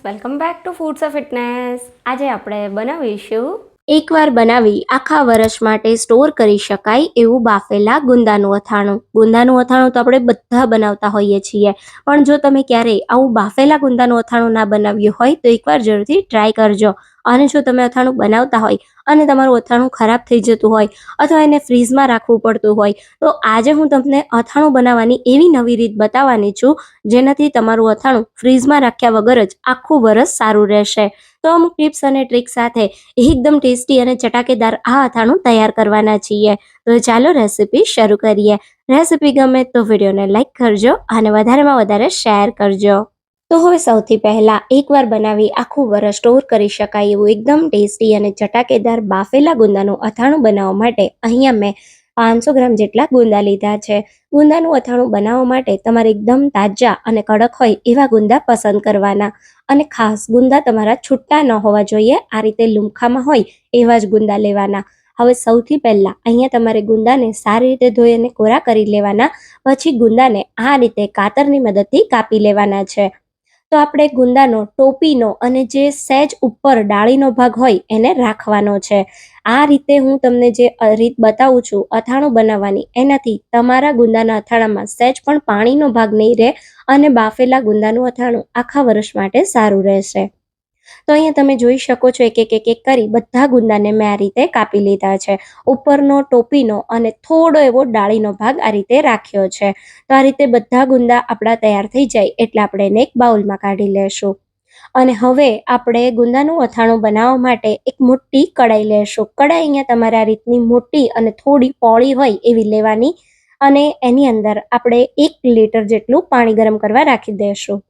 Welcome back to foods of fitness આજે આપણે બનાવીશું એકવાર બનાવી આખા વર્ષ માટે સ્ટોર કરી શકાય એવું બાફેલા ગુંદાનું અથાણું. ગુંદાનું અથાણું તો આપણે બધા બનાવતા હોઈએ છીએ. પણ જો તમે ક્યારેય આવું બાફેલા ગુંદાનું અથાણું ના બનાવ્યું હોય તો એકવાર જરૂરથી ટ્રાય કરજો. અને જો તમે અથાણું બનાવતા હોય અને તમારું અથાણું ખરાબ થઈ જતું હોય અથવા એને ફ્રીઝમાં રાખવું પડતું હોય, તો આજે હું તમને અથાણું બનાવવાની એવી નવી રીત બતાવવાની છું જેનાથી તમારું અથાણું ફ્રીઝમાં રાખ્યા વગર જ આખું વરસ સારું રહેશે. તો અમુક ટિપ્સ અને ટ્રિક સાથે એકદમ ટેસ્ટી અને ચટાકેદાર આ અથાણું તૈયાર કરવાના છીએ. તો ચાલો રેસીપી શરૂ કરીએ. રેસીપી ગમે તો વિડીયોને લાઇક કરજો અને વધારેમાં વધારે શેર કરજો. તો હવે સૌથી પહેલાં એકવાર બનાવી આખું વરસ સ્ટોર કરી શકાય એવું એકદમ ટેસ્ટી અને ચટાકેદાર બાફેલા ગુંદાનું અથાણું બનાવવા માટે અહીંયા મેં પાંચસો ગ્રામ જેટલા ગુંદા લીધા છે. ગુંદાનું અથાણું બનાવવા માટે તમારે એકદમ તાજા અને કડક હોય એવા ગુંદા પસંદ કરવાના. અને ખાસ ગુંદા તમારા છૂટા ન હોવા જોઈએ, આ રીતે લુમખામાં હોય એવા જ ગુંદા લેવાના. હવે સૌથી પહેલા અહીંયા તમારે ગુંદાને સારી રીતે ધોઈ અને કોરા કરી લેવાના. પછી ગુંદાને આ રીતે કાતરની મદદથી કાપી લેવાના છે. તો આપણે ગુંદાનો, ટોપીનો અને જે સહેજ ઉપર ડાળીનો ભાગ હોય એને રાખવાનો છે. આ રીતે હું તમને જે રીત બતાવું છું, અથાણું બનાવવાની, એનાથી તમારા ગુંદાના અથાણામાં સહેજ પણ પાણીનો ભાગ નહીં રહે અને બાફેલા ગુંદાનું અથાણું આખા વર્ષ માટે સારું રહેશે. તો અહીંયા તમે જોઈ શકો છો એક એક એક એક કરી બધા ગુંદાને મેં આ રીતે કાપી લીધા છે. ઉપરનો ટોપીનો અને થોડો એવો ડાળીનો ભાગ આ રીતે રાખ્યો છે. તો આ રીતે બધા ગુંદા આપણા તૈયાર થઈ જાય એટલે આપણે એને એક બાઉલમાં કાઢી લેશું. અને હવે આપણે ગુંદાનું અથાણું બનાવવા માટે એક મોટી કડાઈ લેશું. કડાઈ અહીંયા તમારે આ રીતની મોટી અને થોડી પોળી હોય એવી લેવાની અને એની અંદર આપણે એક લીટર જેટલું પાણી ગરમ કરવા રાખી દેશું.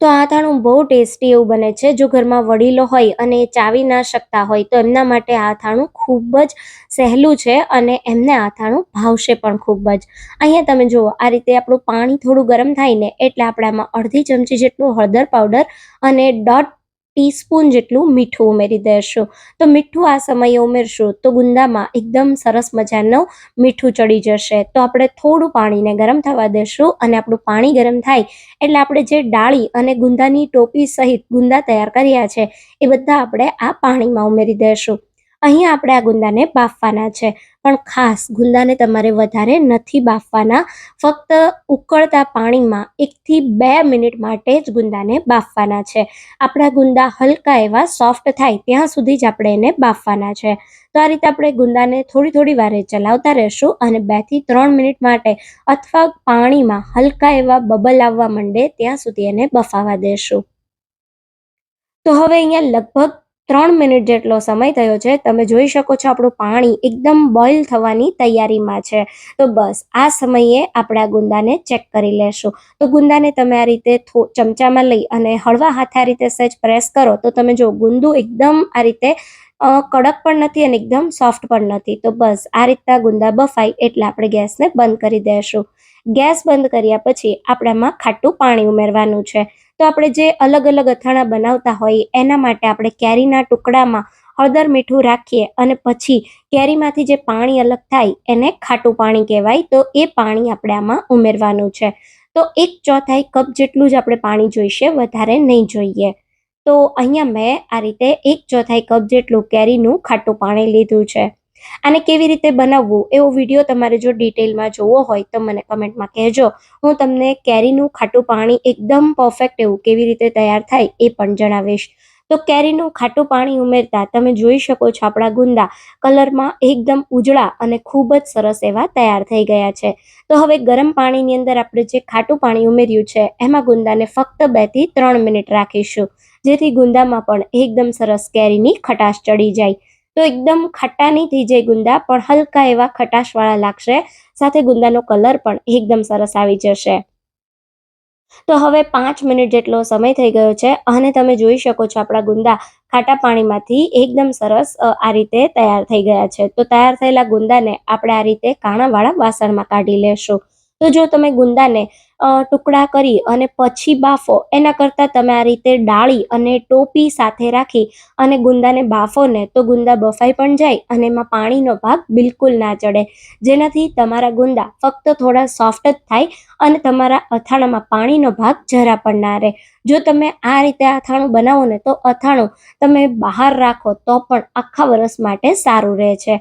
તો આ અથાણું બહુ ટેસ્ટી એવું બને છે. જો ઘરમાં વડીલો હોય અને ચાવી ના શકતા હોય, તો એમના માટે આ અથાણું ખૂબ જ સહેલું છે અને એમને આ અથાણું ભાવશે પણ ખૂબ જ. અહીંયા તમે જુઓ, આ રીતે આપણું પાણી થોડું ગરમ થાય ને એટલે આપણે આમાં અડધી ચમચી જેટલું હળદર પાવડર અને દોઢ ટીસ્પૂન જેટલું મીઠું ઉમેરી દેશો. તો મીઠું આ સમયે ઉમેરશો તો ગુંદામાં એકદમ સરસ મજાનું મીઠું ચડી જશે. તો આપણે થોડું પાણીને ગરમ થવા દેશું અને આપણું પાણી ગરમ થાય એટલે આપણે જે ડાળી અને ગુંદાની ટોપી સહિત ગુંદા તૈયાર કર્યા છે એ બધા આપણે આ પાણીમાં ઉમેરી દઈશું અહીંયા આપણે આ ગુંદાને બાફવાના છે. પણ ખાસ ગુંદાને તમારે વધારે નથી બાફવાના. ફક્ત ઉકળતા પાણીમાં એકથી બે મિનિટ માટે જ ગુંદાને બાફવાના છે. આપણા ગુંદા હલકા એવા સોફ્ટ થાય ત્યાં સુધી જ આપણે એને બાફવાના છે. તો આ રીતે આપણે ગુંદાને થોડી થોડી વારે ચલાવતા રહેશું અને બેથી ત્રણ મિનિટ માટે અથવા પાણીમાં હલકા એવા બબલ આવવા માંડે ત્યાં સુધી એને બફાવા દેશું. તો હવે અહીંયા લગભગ ત્રણ મિનિટ જેટલો સમય થયો છે, તમે જોઈ શકો છો આપણું પાણી એકદમ બોઇલ થવાની તૈયારીમાં છે. તો બસ, આ સમયે આપણે આ ગુંદાને ચેક કરી લેશું. તો ગુંદાને તમે આ રીતે ચમચામાં લઈ અને હળવા હાથે આ રીતે સહેજ પ્રેસ કરો. તો તમે જો, ગુંદુ એકદમ આ રીતે કડક પણ નથી અને એકદમ સોફ્ટ પણ નથી. તો બસ, આ રીતના ગુંદા બફાય એટલે આપણે ગેસને બંધ કરી દેશું. ગેસ બંધ કર્યા પછી આપણામાં ખાટું પાણી ઉમેરવાનું છે. તો આપણે જે અલગ અલગ અથાણા બનાવતા હોઈએ એના માટે આપણે કેરીના ટુકડામાં હળદર મીઠું રાખીએ અને પછી કેરીમાંથી જે પાણી અલગ થાય, એને ખાટું પાણી કહેવાય. તો એ પાણી આપણે આમાં ઉમેરવાનું છે. તો એક ચોથાઈ કપ જેટલું જ આપણે પાણી જોઈશે, વધારે નહીં જોઈએ. તો અહીંયા મેં આ રીતે એક ચોથાઈ કપ જેટલું કેરીનું ખાટું પાણી લીધું છે. આને કેવી રીતે બનાવવું એવો વીડિયો તમારે જો ડિટેલમાં જોવો હોય તો મને કમેન્ટમાં કહેજો. હું તમને કેરીનું ખાટું પાણી એકદમ પરફેક્ટ એવું કેવી રીતે તૈયાર થાય એ પણ જણાવીશ. તો કેરીનું ખાટું પાણી ઉમેરતા તમે જોઈ શકો છો આપણા ગુંદા કલરમાં એકદમ ઉજળા અને ખૂબ જ સરસ એવા તૈયાર થઈ ગયા છે. તો હવે ગરમ પાણીની અંદર આપણે જે ખાટું પાણી ઉમેર્યું છે એમાં ગુંદાને ફક્ત બેથી ત્રણ મિનિટ રાખીશું. જેથી ગુંદામાં પણ એકદમ સરસ કેરીની ખટાશ ચડી જાય. તો એકદમ ખટ્ટા નહીં થઈ જાય ગુંદા, પણ હલકા એવા ખટાશવાળા લાગશે. સાથે ગુંદાનો કલર પણ એકદમ સરસ આવી જશે. તો હવે પાંચ મિનિટ જેટલો સમય થઈ ગયો છે, અને તમે જોઈ શકો છો આપણા ગુંદા ખાટા પાણીમાંથી એકદમ સરસ આ રીતે તૈયાર થઈ ગયા છે. તો તૈયાર થયેલા ગુંદાને આપણે આ રીતે કાણાવાળા વાસણમાં કાઢી લેશું. તો જો તમે ગુંદાને ટુકડા કરી અને પછી બાફો, એના કરતાં તમે આ રીતે ડાળી અને ટોપી સાથે રાખી અને ગુંદાને બાફો ને, તો ગુંદા બફાઈ પણ જાય અને એમાં પાણીનો ભાગ બિલકુલ ના ચડે. જેનાથી તમારા ગુંદા ફક્ત થોડા સોફ્ટ જ થાય અને તમારા અથાણામાં પાણીનો ભાગ જરા પણ ના રહે. જો તમે આ રીતે અથાણું બનાવો ને, તો અથાણું તમે બહાર રાખો તો પણ આખા વરસ માટે સારું રહે છે.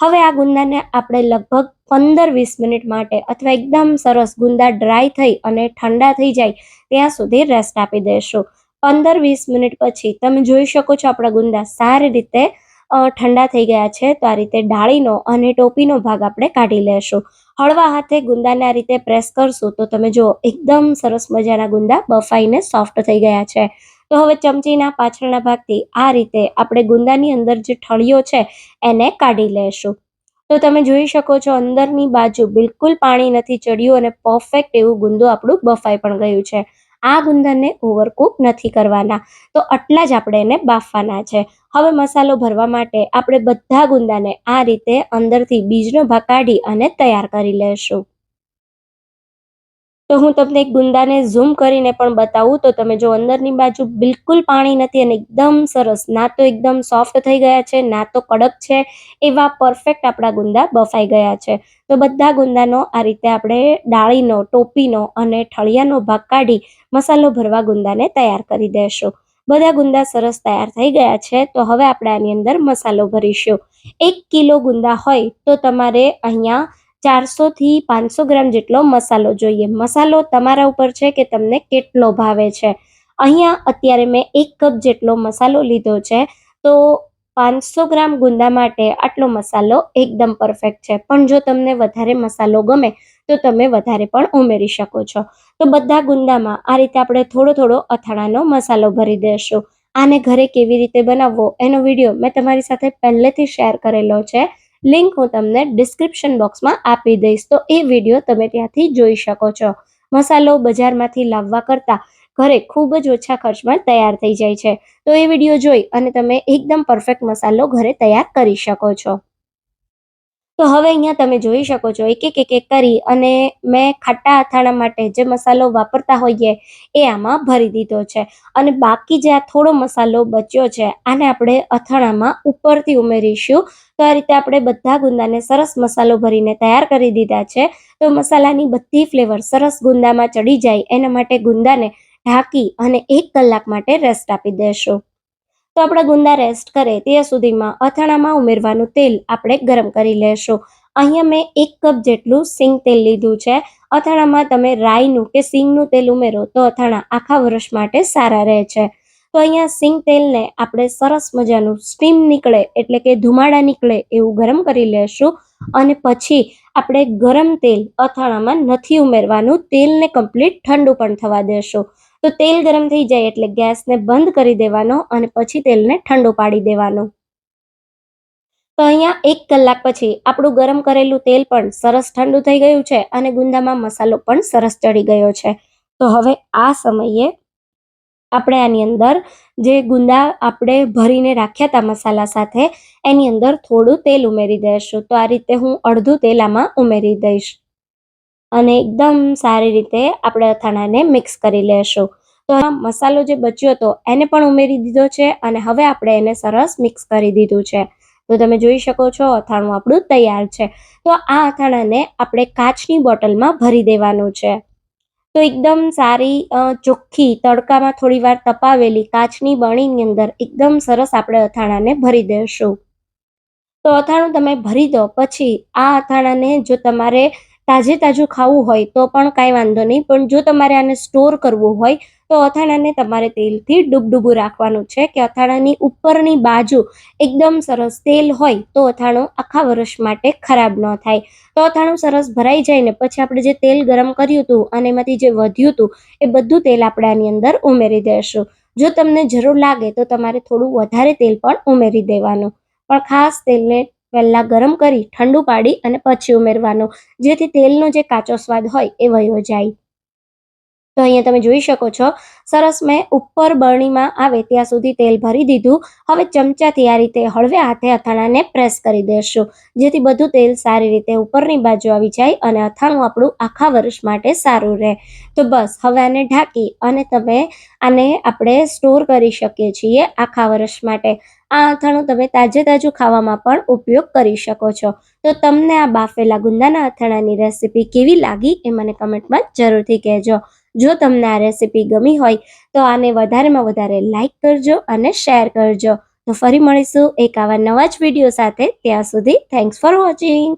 હવે આ ગુંદાને આપણે લગભગ પંદર વીસ મિનિટ માટે અથવા એકદમ સરસ ગુંદા ડ્રાય થઈ અને ઠંડા થઈ જાય ત્યાં સુધી રેસ્ટ આપી દેશું. પંદર વીસ મિનિટ પછી તમે જોઈ શકો છો આપણા ગુંદા સારી રીતે ઠંડા થઈ ગયા છે. તો આ રીતે ડાળીનો અને ટોપીનો ભાગ આપણે કાઢી લેશું. હળવા હાથે ગુંદાને આ રીતે પ્રેસ કરશું તો તમે જો એકદમ સરસ મજાના ગુંદા બફાઈને સોફ્ટ થઈ ગયા છે. તો હવે ચમચીના પાછળના ભાગથી આ રીતે આપણે ગુંદાની અંદર જે ઠળિયો છે, એને કાઢી લેશું. તો તમે જોઈ શકો છો અંદરની બાજુ બિલકુલ પાણી નથી ચડ્યું અને પરફેક્ટ એવું ગુંદુ આપણું બફાઈ પણ ગયું છે. આ ગુંદાને ઓવરકુક નથી કરવાના. તો આટલા જ આપણે એને બાફવાના છે. હવે મસાલો ભરવા માટે આપણે બધા ગુંદાને આ રીતે અંદરથી બીજનો ભાગ કાઢી અને તૈયાર કરી લેશું. તો હું તમને એક ગુંદાને ઝૂમ કરીને પણ બતાવું. તો તમે જો અંદરની બાજુ બિલકુલ પાણી નથી અને એકદમ સરસ. ના તો એકદમ સોફ્ટ થઈ ગયા છે, ના તો કડક છે, એવા પરફેક્ટ આપણા ગુંદા બફાઈ ગયા છે. તો બધા ગુંદાનો આ રીતે આપણે ડાળીનો, ટોપીનો અને ઠળિયાનો ભાગ કાઢી મસાલો ભરવા ગુંદાને તૈયાર કરી દેશું. બધા ગુંદા સરસ તૈયાર થઈ ગયા છે. તો હવે આપણે આની અંદર મસાલો ભરીશું. એક કિલો ગુંદા હોય તો તમારે અહીંયા ચારસો થી પાંચસો ગ્રામ જેટલો મસાલો જોઈએ. મસાલો તમારા ઉપર છે કે તમને કેટલો ભાવે છે? અહીંયા અત્યારે મેં એક કપ જેટલો મસાલો લીધો છે. તો પાંચસો ગ્રામ ગુંદા માટે આટલો મસાલો એકદમ પરફેક્ટ છે. પણ જો તમને વધારે મસાલો ગમે, તો તમે વધારે પણ ઉમેરી શકો છો. તો બધા ગુંદામાં આ રીતે આપણે થોડો થોડો અથાણાનો મસાલો ભરી દેશું. આને ઘરે કેવી રીતે બનાવવો એનો વીડિયો મેં તમારી સાથે પહેલેથી શેર કરેલો છે. લિંક હું તમને ડિસ્ક્રિપ્શન બોક્સમાં આપી દઈશ. તો એ વીડિયો તમે ત્યાંથી જોઈ શકો છો. મસાલો બજારમાંથી લાવવા કરતાં ઘરે ખૂબ જ ઓછા ખર્ચમાં તૈયાર થઈ જાય છે. તો એ વીડિયો જોઈ અને તમે એકદમ પરફેક્ટ મસાલો ઘરે તૈયાર કરી શકો છો. તો હવે અહીંયા તમે જોઈ શકો છો એક એક એક એક કરી અને મેં ખાટા અથાણા માટે જે મસાલો વાપરતા હોઈએ એ આમાં ભરી દીધો છે. અને બાકી જે આ થોડો મસાલો બચ્યો છે, આને આપણે અથાણામાં ઉપરથી ઉમેરીશું. તો આ રીતે આપણે બધા ગુંદાને સરસ મસાલો ભરીને તૈયાર કરી દીધા છે. તો મસાલાની બધી ફ્લેવર સરસ ગુંદામાં ચડી જાય, એના માટે ગુંદાને ઢાંકી અને એક કલાક માટે રેસ્ટ આપી દેશું. તો આપણા ગુંદા રેસ્ટ કરે ત્યાં સુધીમાં અથાણામાં ઉમેરવાનું તેલ આપણે ગરમ કરી લેશું. અહીંયા મેં એક કપ જેટલું સિંગ તેલ લીધું છે. અથાણામાં તમે રાઈનું કે સિંગનું તેલ ઉમેરો તો અથાણા આખા વર્ષ માટે સારા રહે છે. તો અહીંયા સિંગ તેલને આપણે સરસ મજાનું સ્ટીમ નીકળે એટલે કે ધુમાડા નીકળે એવું ગરમ કરી લેશું. અને પછી આપણે ગરમ તેલ અથાણામાં નથી ઉમેરવાનું, તેલને કમ્પ્લીટ ઠંડુ પણ થવા દેશું. તો તેલ ગરમ થઈ જાય એટલે ગેસને બંધ કરી દેવાનો અને પછી તેલને ઠંડુ પાડી દેવાનો. તો અહીંયા એક કલાક પછી આપણું ગરમ કરેલું તેલ પણ સરસ ઠંડુ થઈ ગયું છે અને ગુંદામાં મસાલો પણ સરસ ચડી ગયો છે. તો હવે આ સમયે આપણે આની અંદર જે ગુંદા આપણે ભરીને રાખ્યા હતા મસાલા સાથે, એની અંદર થોડું તેલ ઉમેરી દઈશું. તો આ રીતે હું અડધું તેલ આમાં ઉમેરી દઈશ. અને એકદમ સારી રીતે આપણે અથાણાને મિક્સ કરી લેશું. તો મસાલો જે બચ્યો હતો, એને પણ ઉમેરી દીધો છે અને હવે આપણે એને સરસ મિક્સ કરી દીધું છે. તો તમે જોઈ શકો છો, અથાણું આપણું તૈયાર છે. તો આ અથાણાને આપણે કાચની બોટલમાં ભરી દેવાનું છે. તો એકદમ સારી ચોખ્ખી, તડકામાં થોડી વાર તપાવેલી કાચની બણીની અંદર એકદમ સરસ આપણે અથાણાને ભરી દઈશું તો અથાણું તમે ભરી દો, પછી આ અથાણાને જો તમારે તાજે તાજું ખાવું હોય તો પણ કાંઈ વાંધો નહીં, પણ જો તમારે આને સ્ટોર કરવું હોય તો અથાણાને તમારે તેલથી ડૂબડૂબું રાખવાનું છે કે અથાણાની ઉપરની બાજુ એકદમ સરસ તેલ હોય તો અથાણું આખા વર્ષ માટે ખરાબ ન થાય. તો અથાણું સરસ ભરાઈ જાય ને પછી આપણે જે તેલ ગરમ કર્યું હતું અને એમાંથી જે વધ્યું હતું, એ બધું તેલ આપણે આની અંદર ઉમેરી દઈશું જો તમને જરૂર લાગે તો તમારે થોડું વધારે તેલ પણ ઉમેરી દેવાનું. પણ ખાસ તેલને પહેલાં ગરમ કરી ઠંડુ પાડી અને પછી ઉમેરવાનું. જેથી તેલનો જે કાચો સ્વાદ હોય એ વયો જાય. તો અહીંયા તમે જોઈ શકો છો, સરસ મેં ઉપર બરણીમાં આવે ત્યાં સુધી તેલ ભરી દીધું. હવે ચમચાથી આ રીતે હળવે હાથે અથાણાને પ્રેસ કરી દેશું, જેથી બધું તેલ સારી રીતે ઉપરની બાજુ આવી જાય અને અથાણું આપણું આખા વર્ષ માટે સારું રહે. તો બસ, હવે આને ઢાંકી અને તમે આને આપણે સ્ટોર કરી શકીએ છીએ આખા વર્ષ માટે. આ અથાણું તમે તાજે તાજું ખાવામાં પણ ઉપયોગ કરી શકો છો. તો તમને આ બાફેલા ગુંદાના અથાણાની રેસીપી કેવી લાગી એ મને કમેન્ટમાં જરૂરથી કહેજો. જો તમને આ રેસીપી ગમી હોય, તો આને વધારેમાં વધારે લાઈક કરજો અને શેર કરજો. તો ફરી મળીશું એક આવા નવા જ વીડિયો સાથે ત્યાં સુધી થેન્ક્સ ફોર વોચિંગ